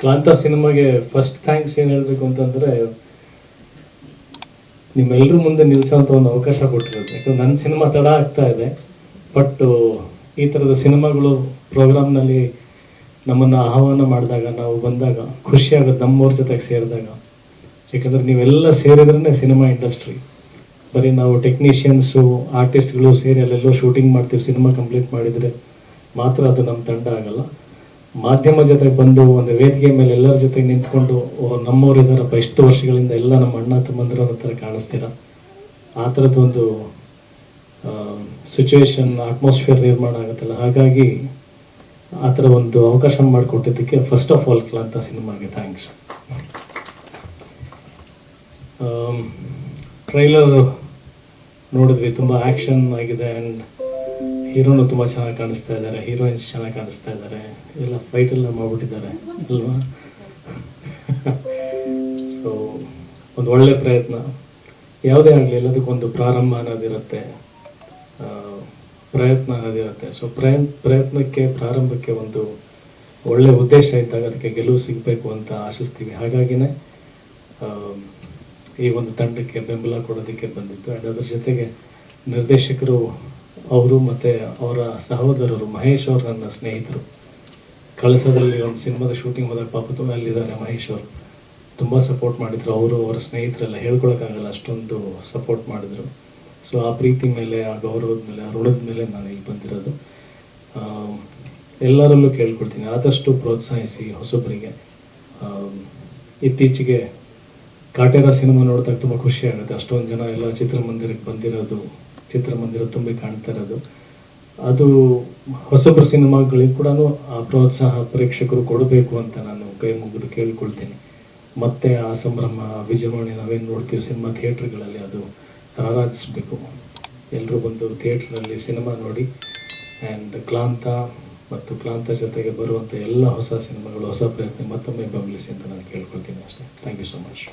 ಕ್ಲಾಂತ ಸಿನಿಮಾಗೆ first thanks ಏನು ಹೇಳಬೇಕು ಅಂತಂದರೆ ನಿಮ್ಮೆಲ್ಲರೂ ಮುಂದೆ ನಿಲ್ಲಿಸೋಂಥ ಒಂದು ಅವಕಾಶ ಕೊಟ್ಟಿರೋದು. ಯಾಕಂದ್ರೆ ನನ್ನ ಸಿನಿಮಾ ತಡ ಆಗ್ತಾ ಇದೆ. ಬಟ್ ಈ ಥರದ ಸಿನಿಮಾಗಳು ಪ್ರೋಗ್ರಾಮ್ನಲ್ಲಿ ನಮ್ಮನ್ನು ಆಹ್ವಾನ ಮಾಡಿದಾಗ, ನಾವು ಬಂದಾಗ ಖುಷಿಯಾಗುತ್ತೆ ನಮ್ಮವ್ರ ಜೊತೆಗೆ ಸೇರಿದಾಗ, ಯಾಕಂದರೆ ನೀವೆಲ್ಲ ಸೇರಿದ್ರೇ ಸಿನಿಮಾ ಇಂಡಸ್ಟ್ರಿ. ಬರೀ ನಾವು ಟೆಕ್ನಿಷಿಯನ್ಸು, ಆರ್ಟಿಸ್ಟ್ಗಳು ಸೇರಿ ಅಲ್ಲೆಲ್ಲೋ ಶೂಟಿಂಗ್ ಮಾಡ್ತೀವಿ, ಸಿನಿಮಾ ಕಂಪ್ಲೀಟ್ ಮಾಡಿದರೆ ಮಾತ್ರ ಅದು ನಮ್ಮ ತಂಡ ಆಗಲ್ಲ. ಮಾಧ್ಯಮ ಜೊತೆ ಬಂದು, ಒಂದು ವೇದಿಕೆ ಮೇಲೆ ಎಲ್ಲರ ಜೊತೆ ನಿಂತ್ಕೊಂಡು ನಮ್ಮವ್ರು ಇದಾರಪ್ಪ ಎಷ್ಟು ವರ್ಷಗಳಿಂದ ಎಲ್ಲ ನಮ್ಮ ಅಣ್ಣ ತಮ್ಮಂದಿರ ಥರ ಕಾಣಿಸ್ತೀರ? ಆ ಥರದ್ದೊಂದು ಸಿಚುವೇಶನ್ ಅಟ್ಮಾಸ್ಫಿಯರ್ ನಿರ್ಮಾಣ ಆಗುತ್ತಲ್ಲ. ಹಾಗಾಗಿ ಆ ಥರ ಒಂದು ಅವಕಾಶ ಮಾಡಿಕೊಟ್ಟಿದ್ದಕ್ಕೆ ಫಸ್ಟ್ ಆಫ್ ಆಲ್ ಕ್ಲಾಂತ ಸಿನಿಮಾಗೆ ಥ್ಯಾಂಕ್ಸ್ ಟ್ರೈಲರ್ ನೋಡಿದ್ವಿ, ತುಂಬ ಆ್ಯಕ್ಷನ್ ಆಗಿದೆ ಆ್ಯಂಡ್ ಹೀರೋನು ತುಂಬ ಚೆನ್ನಾಗಿ ಕಾಣಿಸ್ತಾ ಇದ್ದಾರೆ, ಹೀರೋಯಿನ್ಸ್ ಚೆನ್ನಾಗಿ ಕಾಣಿಸ್ತಾ ಇದ್ದಾರೆ. ಎಲ್ಲ ಫೈಟ್ ಎಲ್ಲ ಮಾಡ್ಬಿಟ್ಟಿದ್ದಾರೆ, ಅಲ್ವಾ? ಸೊ ಒಂದು ಒಳ್ಳೆ ಪ್ರಯತ್ನ. ಯಾವುದೇ ಆಗಲಿ ಎಲ್ಲದಕ್ಕೊಂದು ಪ್ರಾರಂಭ ಅನ್ನೋದಿರುತ್ತೆ ಪ್ರಯತ್ನ ಅನ್ನೋದಿರುತ್ತೆ ಸೊ ಪ್ರಯತ್ನ, ಪ್ರಯತ್ನಕ್ಕೆ, ಪ್ರಾರಂಭಕ್ಕೆ ಒಂದು ಒಳ್ಳೆ ಉದ್ದೇಶ ಇದ್ದಾಗ ಅದಕ್ಕೆ ಗೆಲುವು ಸಿಗಬೇಕು ಅಂತ ಆಶಿಸ್ತೀವಿ. ಹಾಗಾಗಿನೇ ಈ ಒಂದು ತಂಡಕ್ಕೆ ಬೆಂಬಲ ಕೊಡೋದಕ್ಕೆ ಬಂದಿತ್ತು ಆ್ಯಂಡ್ ಅದ್ರ ಜೊತೆಗೆ ನಿರ್ದೇಶಕರು ಅವರು ಮತ್ತು ಅವರ ಸಹೋದರರು ಮಹೇಶ್ ಅವರು ನನ್ನ ಸ್ನೇಹಿತರು. ಕಳಸದಲ್ಲಿ ಒಂದು ಸಿನಿಮಾದ ಶೂಟಿಂಗ್ ಹೋದಾಗ ಪಾಪ ತುಂಬ ಅಲ್ಲಿದ್ದಾರೆ ಮಹೇಶ್ ಅವರು. ತುಂಬ ಸಪೋರ್ಟ್ ಮಾಡಿದ್ರು. ಅವರು ಅವರ ಸ್ನೇಹಿತರೆಲ್ಲ ಹೇಳ್ಕೊಳಕ್ಕಾಗಲ್ಲ ಅಷ್ಟೊಂದು ಸಪೋರ್ಟ್ ಮಾಡಿದ್ರು. ಸೊ ಆ ಪ್ರೀತಿ ಮೇಲೆ ಆ ಗೌರವದ ಮೇಲೆ ಆ ಋಣದ ಮೇಲೆ ನಾನು ಇಲ್ಲಿ ಬಂದಿರೋದು. ಎಲ್ಲರಲ್ಲೂ ಕೇಳ್ಕೊಡ್ತೀನಿ. ಆದಷ್ಟು ಪ್ರೋತ್ಸಾಹಿಸಿ ಹೊಸಬರಿಗೆ. ಆ, ಇತ್ತೀಚೆಗೆ ಕಾಟೇರ ಸಿನಿಮಾ ನೋಡಿದಾಗ ತುಂಬ ಖುಷಿ ಆಗುತ್ತೆ. ಅಷ್ಟೊಂದು ಜನ ಎಲ್ಲ ಚಿತ್ರಮಂದಿರಕ್ಕೆ ಬಂದಿರೋದು ಚಿತ್ರಮಂದಿರ ತುಂಬಿ ಕಾಣ್ತಾ ಇರೋದು. ಅದು ಹೊಸಬ್ರ ಸಿನಿಮಾಗಳಿಗೆ ಕೂಡ ಆ ಪ್ರೋತ್ಸಾಹ ಪ್ರೇಕ್ಷಕರು ಕೊಡಬೇಕು ಅಂತ ನಾನು ಕೈ ಮುಗಿದು ಕೇಳ್ಕೊಳ್ತೀನಿ. ಮತ್ತೆ ಆ ಸಂಭ್ರಮ, ವಿಜೃಂಭಣೆ ನಾವೇನು ನೋಡ್ತೀವಿ ಸಿನಿಮಾ ಥಿಯೇಟ್ರ್ಗಳಲ್ಲಿ ಅದು ರಾರಾಜಿಸ್ಬೇಕು. ಎಲ್ಲರೂ ಬಂದು ಥಿಯೇಟ್ರಲ್ಲಿ ಸಿನಿಮಾ ನೋಡಿ ಆ್ಯಂಡ್ ಕ್ಲಾಂತ ಮತ್ತು ಕ್ಲಾಂತ ಜೊತೆಗೆ ಬರುವಂಥ ಎಲ್ಲ ಹೊಸ ಸಿನಿಮಾಗಳು, ಹೊಸ ಪ್ರಯತ್ನ ಮತ್ತೊಮ್ಮೆ ಬೆಂಬಲಿಸಿ ಅಂತ ನಾನು ಕೇಳ್ಕೊಳ್ತೀನಿ ಅಷ್ಟೇ. Thank you so much